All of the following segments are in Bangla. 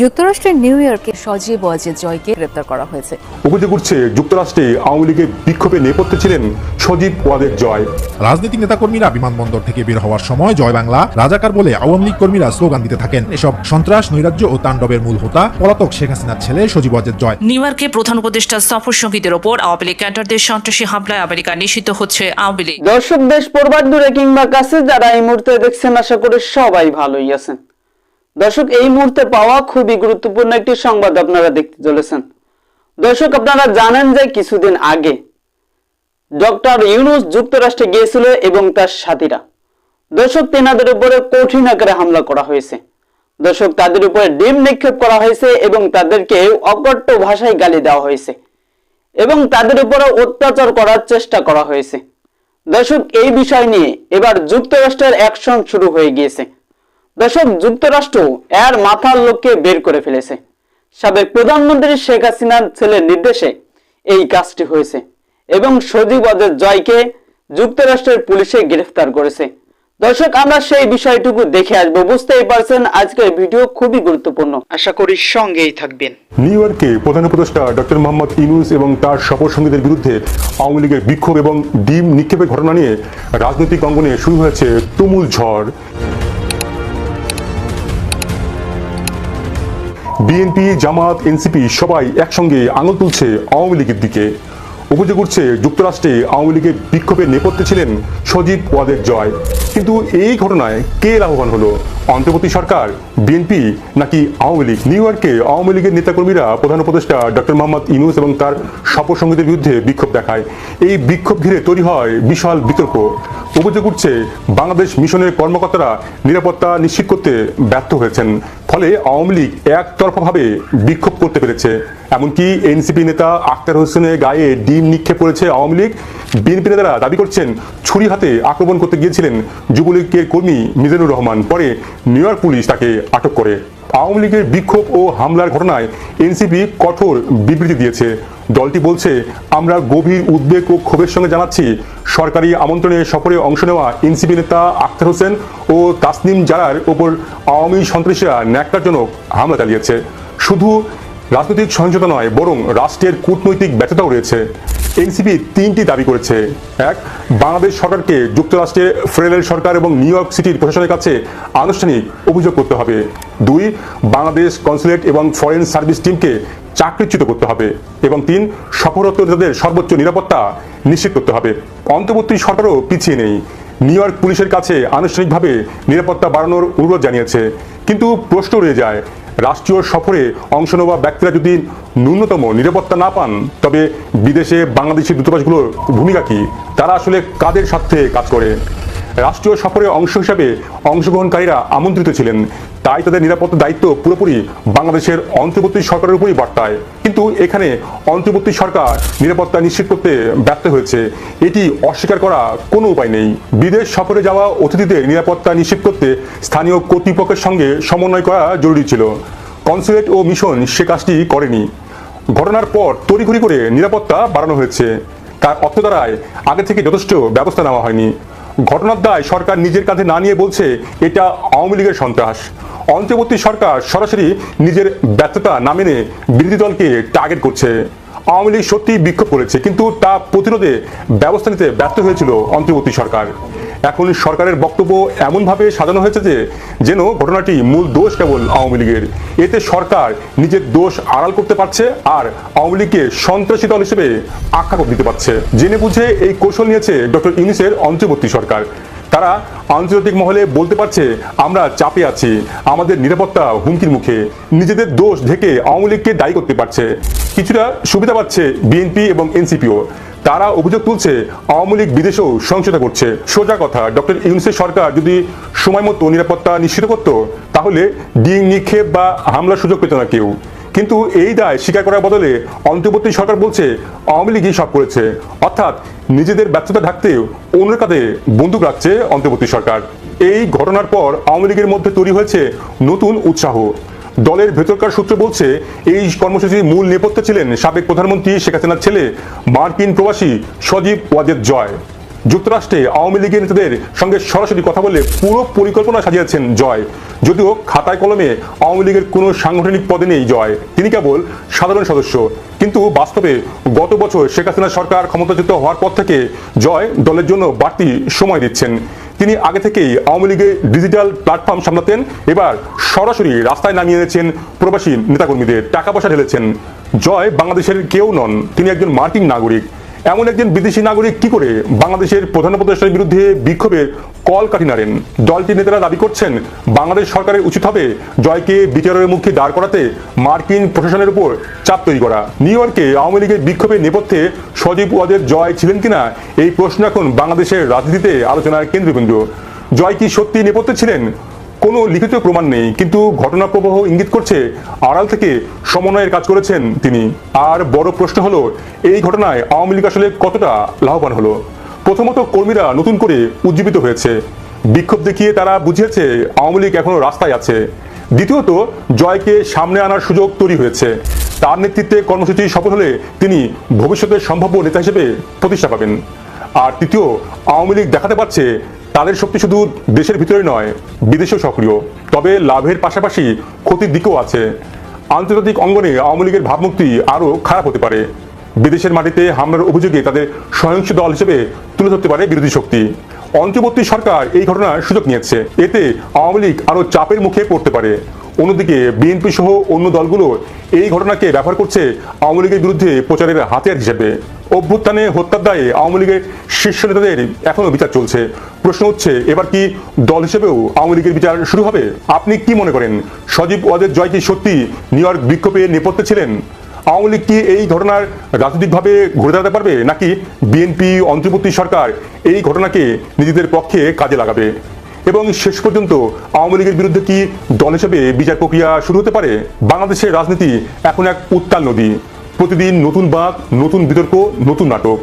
যুক্তরাষ্ট্রের নিউ ইয়র্কে সজীব ওয়াজেদ জয়কে গ্রেপ্তার করা হয়েছে। অভিযোগ উঠছে যুক্তরাষ্ট্রে আওয়ামী লীগের বিক্ষোভে নেপথ্যে ছিলেন সজীব ওয়াদের জয়। রাজনৈতিক নেতাকর্মীরা বিমানবন্দর থেকে বের হওয়ার সময় জয় বাংলা রাজাকার বলে আওয়ামী লীগ কর্মীরা স্লোগান দিতে থাকেন। এসব সন্ত্রাস নৈরাজ্য ও তাণ্ডবের মূল হোতা পলাতক শেখ হাসিনার ছেলে সজীব ওয়াজেদ জয়। নিউ ইয়র্কে প্রধান উপদেষ্টা সফর সঙ্গীদের ওপর আওয়ামী লীগ ক্যাডারদের সন্ত্রাসী হামলায় আমেরিকা নিষিদ্ধ হচ্ছে আওয়ামী লীগ। দর্শক দেশ পড়বার দূরে কিংবা কাছে যারা এই মুহূর্তে দেখছেন আশা করি সবাই ভালোই আছেন। দর্শক, এই মুহূর্তে পাওয়া খুবই গুরুত্বপূর্ণ একটি সংবাদ আপনারা দেখতে চলেছেন। দর্শক, আপনারা জানেন যে কিছুদিন আগে ডক্টর ইউনুস যুক্তরাষ্ট্রে গিয়েছিল এবং তার সাথীরা। দর্শক, তেনাদের উপরে কঠিন আকারে হামলা করা হয়েছে। দর্শক, তাদের উপরে ডিম নিক্ষেপ করা হয়েছে এবং তাদেরকে অকট্য ভাষায় গালি দেওয়া হয়েছে এবং তাদের উপরে অত্যাচার করার চেষ্টা করা হয়েছে। দর্শক, এই বিষয় নিয়ে এবার যুক্তরাষ্ট্রের অ্যাকশন শুরু হয়ে গিয়েছে। দর্শক যুক্তরাষ্ট্র এর মাথার লোককে বের করে ফেলেছে। সাবেক প্রধানমন্ত্রী শেখ হাসিনার ছেলের নির্দেশে এই কাজটি হয়েছে এবং সজীব অজয় জয়কে যুক্তরাষ্ট্রের পুলিশে গ্রেফতার করেছে। দর্শক আমরা সেই বিষয়টুকু দেখে আসব। বুঝতেই পারছেন আজকের ভিডিও খুবই গুরুত্বপূর্ণ। আশা করি সঙ্গেই থাকবেন। নিউ ইয়র্কে প্রধান উপদেষ্টা ডক্টর মোহাম্মদ ইউনুস এবং তার সফর সঙ্গীদের বিরুদ্ধে আওয়ামী লীগের বিক্ষোভ এবং ডিম নিক্ষেপের ঘটনা নিয়ে রাজনৈতিক অঙ্গনে শুরু হয়েছে তুমুল ঝড়। বিএনপি, জামাত, এনসিপি সবাই একসঙ্গে আঙুল তুলছে আওয়ামী লীগের দিকে। অভিযোগ উঠছে, যুক্তরাষ্ট্রে আওয়ামী লীগের বিক্ষোভে নেপথ্যে ছিলেন সজীব ওয়াদের জয়। কিন্তু এই ঘটনায় কে লাভবান হলো? অন্তর্বর্তী সরকার, বিএনপি, নাকি আওয়ামী লীগ? নিউ ইয়র্কে আওয়ামী লীগের নেতাকর্মীরা প্রধান উপদেষ্টা ডক্টর মোহাম্মদ ইনুস এবং তার সঙ্গীদের বিরুদ্ধে বিক্ষোভ দেখায়। এই বিক্ষোভ ঘিরে তৈরি হয় বিশাল বিতর্ক। অভিযোগ উঠছে, বাংলাদেশ মিশনের কর্মকর্তারা নিরাপত্তা নিশ্চিত করতে ব্যর্থ হয়েছেন। ফলে আওয়ামী লীগ একতরফাভাবে বিক্ষোভ করতে পেরেছে। এমনকি এনসিপি নেতা আক্তার হোসেনের গায়ে ডিম নিক্ষেপ করেছে আওয়ামী লীগ। বিএনপি নেতারা দাবি করছেন, ছুরি হাতে আক্রমণ করতে গিয়েছিলেন যুবলীগের কর্মী মিজানুর রহমান। পরে নিউ পুলিশ তাকে আটক করে। আওয়ামী লীগের বিক্ষোভ ও হামলার ঘটনায় এনসিপি কঠোর বিবৃতি দিয়েছে। দলটি বলছে, আমরা গভীর উদ্বেগ ও ক্ষোভের সঙ্গে জানাচ্ছি। সরকারি আমন্ত্রণে সফরে অংশ নেওয়া এনসিপি নেতা আখতার হোসেন ও তাসনিম জারার ওপর আওয়ামী সন্ত্রাসীরা ন্যাক্কারজনক হামলা চালিয়েছে। শুধু রাজনৈতিক সহিংসতা নয়, বরং রাষ্ট্রের কূটনৈতিক ব্যর্থতাও রয়েছে। এনসিপি তিনটি দাবি করেছে। এক, বাংলাদেশ সরকারকে যুক্তরাষ্ট্রে ফেডারেল সরকার এবং নিউ ইয়র্ক সিটির প্রশাসনের কাছে আনুষ্ঠানিক অভিযোগ করতে হবে। দুই, বাংলাদেশ কনসুলেট এবং ফরেন সার্ভিস টিমকে চাকরিচ্যুত করতে হবে। এবং তিন সফররত নেতাদের সর্বোচ্চ নিরাপত্তা নিশ্চিত করতে হবে। অন্তর্বর্তী সরকারও পিছিয়ে নেই। নিউ ইয়র্ক পুলিশের কাছে আনুষ্ঠানিকভাবে নিরাপত্তা বাড়ানোর অনুরোধ জানিয়েছে। কিন্তু প্রশ্ন রয়ে যায় রাষ্ট্রীয় সফরে অংশ নেওয়া ব্যক্তিরা যদি ন্যূনতম নিরাপত্তা না পান, তবে বিদেশে বাংলাদেশি দূতাবাসগুলোর ভূমিকা কি? তারা আসলে কাদের স্বার্থে কাজ করে? রাষ্ট্রীয় সফরের অংশ হিসাবে অংশগ্রহণকারীরা আমন্ত্রিত ছিলেন। তাই তাদের নিরাপত্তা দায়িত্ব পুরোপুরি বাংলাদেশের অন্তর্বর্তী সরকারের উপরই বর্তায়। কিন্তু এখানে অন্তর্বর্তী সরকার নিরাপত্তা নিশ্চিত করতে ব্যর্থ হয়েছে। এটি অস্বীকার করা কোনো উপায় নেই। বিদেশ সফরে যাওয়া অতিথিদের নিরাপত্তা নিশ্চিত করতে স্থানীয় কর্তৃপক্ষের সঙ্গে সমন্বয় করা জরুরি ছিল। কনসুলেট ও মিশন সে কাজটি করেনি। ঘটনার পর তড়িঘড়ি করে নিরাপত্তা বাড়ানো হয়েছে। তার অর্থ দ্বারায় আগে থেকে যথেষ্ট ব্যবস্থা নেওয়া হয়নি। ঘটনার দায় সরকার নিজের কাঁধে না নিয়ে বলছে এটা আওয়ামী লীগের সন্ত্রাস। অন্তর্বর্তী সরকার সরাসরি নিজের ব্যর্থতা না মেনে বিরোধী দলকে টার্গেট করছে। আওয়ামী লীগ সত্যি বিক্ষোভ করেছে, কিন্তু তা প্রতিরোধে ব্যবস্থা নিতে ব্যর্থ হয়েছিল অন্তর্বর্তী সরকার। এখন সরকারের বক্তব্য এমনভাবে সাজানো হয়েছে যে, যেন ঘটনাটি মূল দোষ কেবল আওয়ামী লীগের। এতে সরকার নিজের দোষ আড়াল করতে পারছে আর আওয়ামী লীগকে সন্ত্রাসী দল হিসেবে আখ্যা দিতে পারছে। জেনে বুঝে এই কৌশল নিয়েছে ডক্টর ইউনিসের অন্তর্বর্তী সরকার। তারা আন্তর্জাতিক মহলে বলতে পারছে, আমরা চাপে আছি। আমাদের নিরাপত্তা হুমকির মুখে। নিজেদের দোষ ঢেকে আওয়ামী লীগকে দায়ী করতে পারছে। কিছুটা সুবিধা পাচ্ছে বিএনপি এবং এনসিপিও। তারা অভিযোগ তুলছে আওয়ামী লীগ বিদেশেও সহিংসতা করছে। সোজা কথা, ডক্টর ইউনুসের সরকার যদি সময় মতো নিরাপত্তা নিশ্চিত করত, তাহলে ডিম নিক্ষেপ বা হামলার সুযোগ পেত না কেউ। কিন্তু এই দায় স্বীকার করার বদলে অন্তর্বর্তী সরকার বলছে আওয়ামী লীগই সব করেছে। অর্থাৎ নিজেদের ব্যর্থতা ঢাকতে অন্যের কাঁধে বন্দুক রাখছে অন্তর্বর্তী সরকার। এই ঘটনার পর আওয়ামী লীগের মধ্যে তৈরি হয়েছে নতুন উৎসাহ। দলের ভেতরকার সূত্র বলছে, এই কর্মসূচির মূল নেপথ্যে ছিলেন সাবেক প্রধানমন্ত্রী শেখ হাসিনার ছেলে মার্কিন প্রবাসী সজীব ওয়াজেদ জয়। যুক্তরাষ্ট্রে আওয়ামী লীগের নেতাদের সঙ্গে সরাসরি কথা বলে পুরো পরিকল্পনা সাজিয়েছেন জয়। যদিও খাতায় কলমে আওয়ামী লীগের কোনো সাংগঠনিক পদে নেই জয়। তিনি কেবল সাধারণ সদস্য। কিন্তু বাস্তবে গত বছর শেখ হাসিনা সরকার ক্ষমতাচ্যুত হওয়ার পর থেকে জয় দলের জন্য বাড়তি সময় দিচ্ছেন। তিনি আগে থেকেই আওয়ামী লীগের ডিজিটাল প্ল্যাটফর্ম সামলাতেন। এবার সরাসরি রাস্তায় নামিয়ে এনেছেন প্রবাসী নেতাকর্মীদের। টাকা পয়সা ঢেলেছেন। জয় বাংলাদেশের কেউ নন। তিনি একজন মার্কিন নাগরিক। এমন একজন বিদেশি নাগরিক কি করে বাংলাদেশের প্রধান উপদেষ্টার বিরুদ্ধে বিক্ষোভের কল কাটি নাড়েন? দলটির নেতারা দাবি করছেন, বাংলাদেশ সরকারের উচিত হবে জয়কে বিচারের মুখে দাঁড় করাতে মার্কিন প্রশাসনের উপর চাপ তৈরি করা। নিউ ইয়র্কে আওয়ামী লীগের বিক্ষোভের নেপথ্যে সজীব ওয়াদের জয় ছিলেন কিনা, এই প্রশ্ন এখন বাংলাদেশের রাজনীতিতে আলোচনার কেন্দ্রবিন্দু। জয় কি সত্যি নেপথ্যে ছিলেন? কোনো লিখিত প্রমাণ নেই, কিন্তু ঘটনা প্রবাহ ইঙ্গিত করছে, আড়াল থেকে সমন্বয়ের কাজ করেছেন তিনি। আর বড় প্রশ্ন হলো, এই ঘটনায় আওয়ামী লীগ আসলে কতটা লাভবান হলো? প্রথমত কর্মীরা নতুন করে উজ্জীবিত হয়েছে। বিক্ষোভ দেখিয়ে তারা বুঝিয়েছে, আওয়ামী লীগ এখনও রাস্তায় আছে। দ্বিতীয়ত, জয়কে সামনে আনার সুযোগ তৈরি হয়েছে। তার নেতৃত্বে কর্মসূচি সফল হলে তিনি ভবিষ্যতের সম্ভাব্য নেতা হিসেবে প্রতিষ্ঠা পাবেন। আর তৃতীয়, আওয়ামী লীগ দেখাতে পারছে তাদের শক্তি শুধু দেশের ভিতরে নয়, বিদেশেও সক্রিয়। তবে লাভের পাশাপাশি ক্ষতির দিকও আছে। আন্তর্জাতিক অঙ্গনে আওয়ামী লীগের ভাবমূর্তি আরও খারাপ হতে পারে। বিদেশের মাটিতে হামলার অভিযোগে তাদের সহিংস দল হিসেবে তুলে ধরতে পারে বিরোধী শক্তি। অন্তর্বর্তী সরকার এই ঘটনার সুযোগ নিয়েছে। এতে আওয়ামী লীগ আরও চাপের মুখে পড়তে পারে। অন্যদিকে বিএনপি সহ অন্য দলগুলো এই ঘটনাকে ব্যবহার করছে আওয়ামী লীগের বিরুদ্ধে প্রচারের হাতিয়ার হিসেবে। অভ্যুত্থানে হত্যার দায়ে আওয়ামী লীগের শীর্ষ নেতাদের এখনও বিচার চলছে। প্রশ্ন হচ্ছে এবার কি দল হিসেবেও আওয়ামী লীগের বিচার শুরু হবে? আপনি কি মনে করেন, সজীব ওয়াদের জয় কি সত্যি নিউ ইয়র্ক বিক্ষোভে নেপথ্যে ছিলেন? আওয়ামী লীগ কি এই ঘটনার রাজনৈতিকভাবে ঘুরে দাঁড়াতে পারবে, নাকি বিএনপি, অন্তর্বর্তী সরকার এই ঘটনাকে নিজেদের পক্ষে কাজে লাগাবে? এবং শেষ পর্যন্ত আওয়ামী লীগের বিরুদ্ধে কি দল হিসেবে বিচার প্রক্রিয়া শুরু হতে পারে? বাংলাদেশের রাজনীতি এখন এক উত্তাল নদী। প্রতিদিন নতুন বাঘ নতুন বিতর্ক, নতুন নাটক।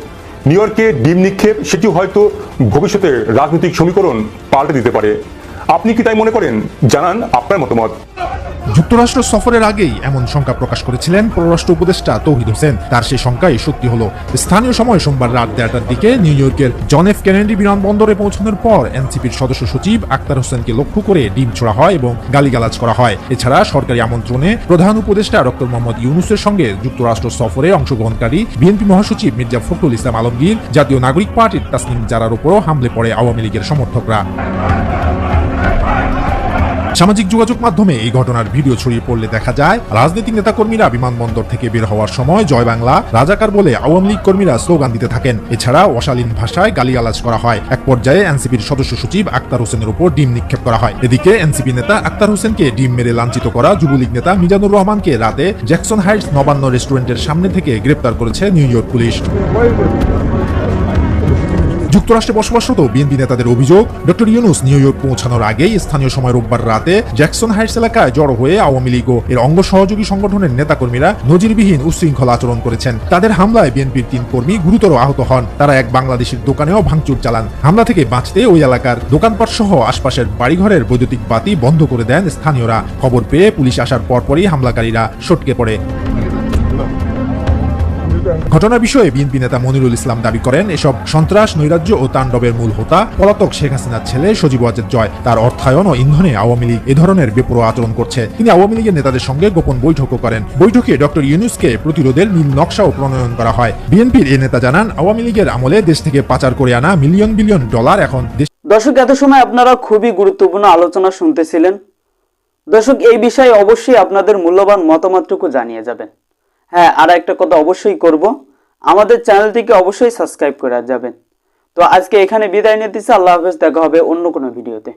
নিউ ইয়র্কে ডিম নিক্ষেপ, সেটি হয়তো ভবিষ্যতে রাজনৈতিক সমীকরণ পাল্টে দিতে পারে। আপনি কি তাই মনে করেন? জানান আপনার মতামত। যুক্তরাষ্ট্র সফরের আগেই এমন শঙ্কা প্রকাশ করেছিলেন পররাষ্ট্র উপদেষ্টা তৌহিদ হোসেন। তার সেই শঙ্কাই সত্যি হলো, স্থানীয় সময় সোমবার রাত দেড়টার দিকে নিউ ইয়র্কের জন এফ কেনেডি বিমানবন্দরে পৌঁছানোর পর এনসিপির সদস্য সচিব আক্তার হোসেনকে লক্ষ্য করে ডিম ছোড়া হয় এবং গালিগালাজ করা হয়। এছাড়া সরকারি আমন্ত্রণে প্রধান উপদেষ্টা ডক্টর মোহাম্মদ ইউনুসের সঙ্গে যুক্তরাষ্ট্র সফরে অংশগ্রহণকারী বিএনপি মহাসচিব মির্জা ফখরুল ইসলাম আলমগীর, জাতীয় নাগরিক পার্টির তাসনিম জারার উপরও হামলে পড়ে আওয়ামী লীগের সমর্থকরা। সামাজিক যোগাযোগ মাধ্যমে এই ঘটনার ভিডিও ছড়িয়ে পড়লে দেখা যায়, রাজনৈতিক নেতাকর্মীরা বিমানবন্দর থেকে বের হওয়ার সময় জয় বাংলা, রাজাকার বলে আওয়ামী লীগ কর্মীরা স্লোগান দিতে থাকেন। এছাড়া অশালীন ভাষায় গালিগালাজ করা হয়। এক পর্যায়ে এনসিপির সদস্য সচিব আক্তার হোসেনের উপর ডিম নিক্ষেপ করা হয়। এদিকে এনসিপি নেতা আক্তার হোসেনকে ডিম মেরে লাঞ্ছিত করা যুবলীগ নেতা মিজানুর রহমানকে রাতে জ্যাকসন হাইটস নবান্ন রেস্টুরেন্টের সামনে থেকে গ্রেপ্তার করেছে নিউ ইয়র্ক পুলিশ। যুক্তরাষ্ট্রে বসবাসরত বিএনপি নেতাদের অভিযোগ, ডক্টর ইউনুস নিউ ইয়র্ক পৌঁছানোর আগেই স্থানীয় সময় রোববার রাতে জ্যাকসন হাইটস এলাকায় জড়ো হয়ে আওয়ামী লীগ এর অঙ্গ সহযোগী সংগঠনের নেতাকর্মীরা নজিরবিহীন উচ্ছৃঙ্খল আচরণ করেছেন। তাদের হামলায় বিএনপির তিন কর্মী গুরুতর আহত হন। তারা এক বাংলাদেশের দোকানেও ভাঙচুর চালান। হামলা থেকে বাঁচতে ওই এলাকার দোকানপাট সহ আশপাশের বাড়িঘরের বৈদ্যুতিক বাতি বন্ধ করে দেন স্থানীয়রা। খবর পেয়ে পুলিশ আসার পরপরই হামলাকারীরা সটকে পড়ে। ঘটনার বিষয়ে বিএনপি নেতা মনিরুল ইসলাম দাবি করেন, এসব সন্ত্রাস, নৈরাজ্য ও তাণ্ডবের মূল হোতা পলাতক শেখ হাসিনার ছেলে সজীব ওয়াজেদ জয়। তার অর্থায়ন ও ইন্ধনে আওয়ামী লীগ এ ধরনের বেপরোয়া আচরণ করছে। তিনি আওয়ামী লীগের নেতাদের সঙ্গে গোপন বৈঠকও করেন। বৈঠকে ডক্টর ইউনুসকে প্রতিরোধের নীল নকশাও প্রণয়ন করা হয়। বিএনপির এ নেতা জানান, আওয়ামী লীগের আমলে দেশ থেকে পাচার করে আনা মিলিয়ন বিলিয়ন ডলার এখন দেশ দর্শক, এত সময় আপনারা খুবই গুরুত্বপূর্ণ আলোচনা শুনতেছিলেন। দর্শক, এই বিষয়ে অবশ্যই আপনাদের মূল্যবান মতামতটুকু জানিয়ে যাবেন। হ্যাঁ আর একটা কথা অবশ্যই করব। আমাদের চ্যানেলটিকে অবশ্যই সাবস্ক্রাইব করা যাবেন। তো আজকে এখানে বিদায় নিতেছি আল্লাহ হাফেজ, দেখা হবে অন্য কোনো ভিডিওতে।